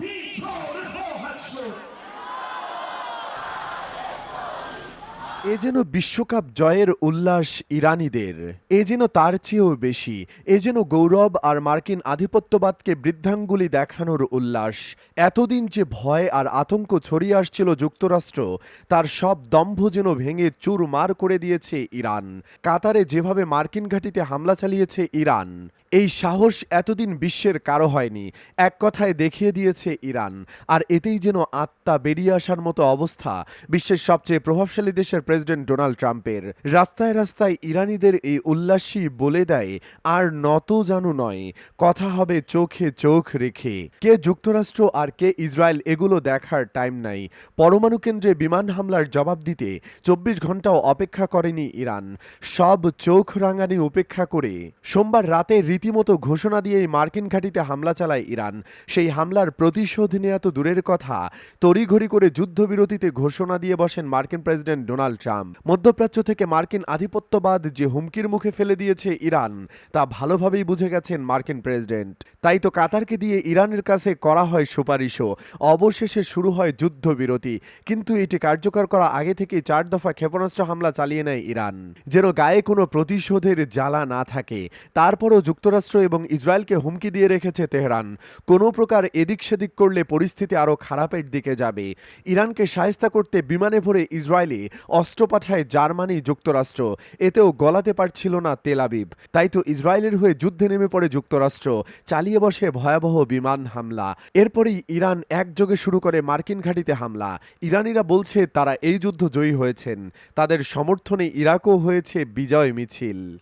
Be told his own household এ যেন বিশ্বকাপ জয়ের উল্লাস ইরানিদের, এ যেন তার চেয়েও বেশি, এ যেন গৌরব আর মার্কিন আধিপত্যবাদকে বৃদ্ধাঙ্গুলি দেখানোর উল্লাস। এতদিন যে ভয় আর আতঙ্ক ছড়িয়ে আসছিল যুক্তরাষ্ট্র, তার সব দম্ভ যেন ভেঙে চুর মার করে দিয়েছে ইরান। কাতারে যেভাবে মার্কিন ঘাঁটিতে হামলা চালিয়েছে ইরান, এই সাহস এতদিন বিশ্বের কারও হয়নি, এক কথায় দেখিয়ে দিয়েছে ইরান। আর এতেই যেন আত্মা বেরিয়ে আসার মতো অবস্থা বিশ্বের সবচেয়ে প্রভাবশালী দেশের প্রেসিডেন্ট ডোনাল্ড ট্রাম্পের। রাস্তায় রাস্তায় ইরানিদের এই উল্লাসই বলে দেয়, আর নত জানু নয়, কথা হবে চোখে চোখ রেখে। কে যুক্তরাষ্ট্র আর কে ইসরায়েল এগুলো দেখার টাইম নাই। পরমাণু কেন্দ্রে বিমান হামলার জবাব দিতে চব্বিশ ঘন্টাও অপেক্ষা করেনি ইরান। সব চোখ রাঙানি উপেক্ষা করে। সোমবার রাতে রীতিমতো ঘোষণা দিয়েই মার্কিন ঘাঁটিতে হামলা চালায় ইরান। সেই হামলার প্রতিশোধ নেওয়া তো দূরের কথা। তড়িঘড়ি করে যুদ্ধবিরতিতে ঘোষণা দিয়ে বসেন মার্কিন প্রেসিডেন্ট ডোনাল্ড ট্রাম্প। মধ্যপ্রাচ্য থেকে মার্কিন আধিপত্যবাদ যে হুমকির মুখে ফেলে দিয়েছে ইরান, তা ভালোভাবেই বুঝে গেছেন মার্কিন প্রেসিডেন্ট। তাই তো কাতারকে দিয়ে ইরানের কাছে করা হয় সুপারিশও। অবশেষে শুরু হয় যুদ্ধবিরতি। কিন্তু এটি কার্যকর করা আগে থেকে চার দফা ক্ষেপণাস্ত্র হামলা চালিয়ে নেয় ইরান। যেন গায়ে কোনো প্রতিশোধের জ্বালা না থাকে। তারপরও যুক্তরাষ্ট্র এবং ইসরায়েলকে হুমকি দিয়ে রেখেছে তেহরান। কোনো প্রকার এদিক সেদিক করলে পরিস্থিতি আরও খারাপের দিকে যাবে। ইরানকে সায়স্তা করতে বিমানে ভরে ইসরায়েলে অস্ত্র পাঠায় জার্মানি যুক্তরাষ্ট্র। এতেও গলাতে পারছিল না তেলাবিব তাই তো ইসরায়েলের হয়ে যুদ্ধে নেমে পড়ে যুক্তরাষ্ট্র। চালিয়ে বসে ভয়াবহ বিমান হামলা। এরপরই ইরান একযোগে শুরু করে মার্কিন ঘাঁটিতে হামলা। ইরানিরা বলছে তারা এই যুদ্ধ জয়ী হয়েছেন। তাদের সমর্থনে ইরাকও হয়েছে বিজয় মিছিল।